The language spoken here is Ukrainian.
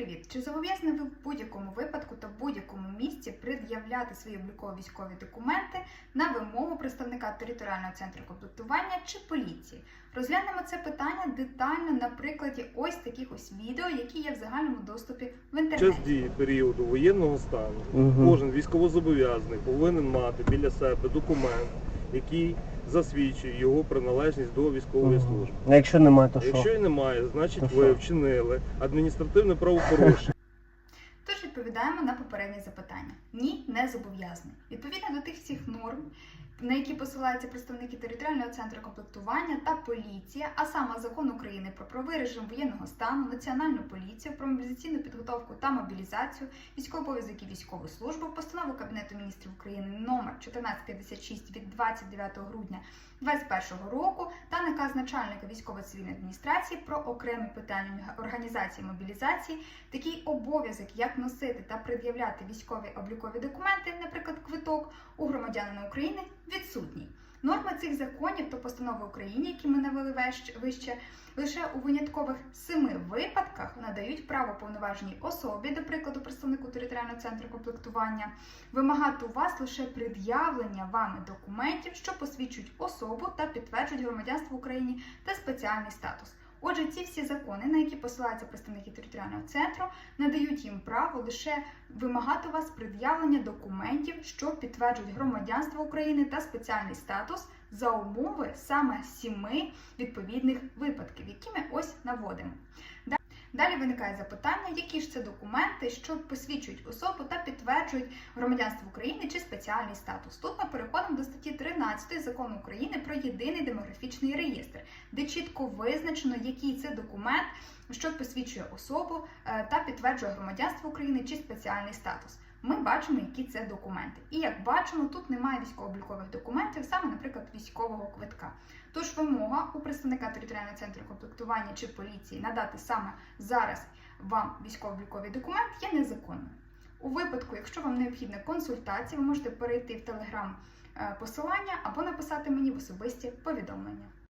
привіт! Чи зобов'язані ви в будь-якому випадку та в будь-якому місці пред'являти свої облікові військові документи на вимогу представника територіального центру комплектування чи поліції? Розглянемо це питання детально на прикладі ось таких ось відео, які є в загальному доступі в Час дії періоду воєнного стану Мгм. кожен військовозобов'язаний повинен мати біля себе документ, який засвідчує його приналежність до військової Мгм. служби. А якщо немає, то Якщо і немає, значить То ви що? вчинили адміністративне правопорушення. Тож відповідаємо на попереднє запитання. Ні, не зобов'язаний. Відповідно до тих всіх норм, на які посилаються представники територіального центру комплектування та поліція, а саме закон України про правовий режим воєнного стану, національну поліцію, про мобілізаційну підготовку та мобілізацію, військовий обов'язок і військову службу, постанову Кабінету міністрів України номер 1456 від 29 грудня 2021 року та наказ начальника військово-цивільної адміністрації про окремі питання організації мобілізації такий обов'язок, як носити та пред'являти військові облікові документи, наприклад, квиток у громадянина України, відсутній. Норми цих законів та постанови України, які ми навели вище, лише у виняткових семи випадках надають право повноваженій особі, до прикладу, представнику територіального центру комплектування, вимагати у вас лише пред'явлення вами документів, що посвідчують особу та підтверджують громадянство в Україні та спеціальний статус. Отже, ці всі закони, на які посилаються представники територіального центру, надають їм право лише вимагати у вас пред'явлення документів, що підтверджують громадянство України та спеціальний статус за умови саме сіми відповідних випадків, які ми ось наводимо. Да- Далі виникає запитання, які ж це документи, що посвідчують особу та підтверджують громадянство України чи спеціальний статус. Тут ми переходимо до статті 13 закону України про єдиний демографічний реєстр, де чітко визначено, який це документ, що посвідчує особу е, та підтверджує громадянство України чи спеціальний статус. Ми бачимо, які це документи. І як бачимо, тут немає військово-облікових документів, саме, наприклад, військового квитка. Тож вимога у представника територіального центру комплектування чи поліції надати саме зараз вам військово-обліковий документ є незаконною. У випадку, якщо вам необхідна консультація, ви можете перейти в телеграм е, посилання або написати мені в особисті повідомлення.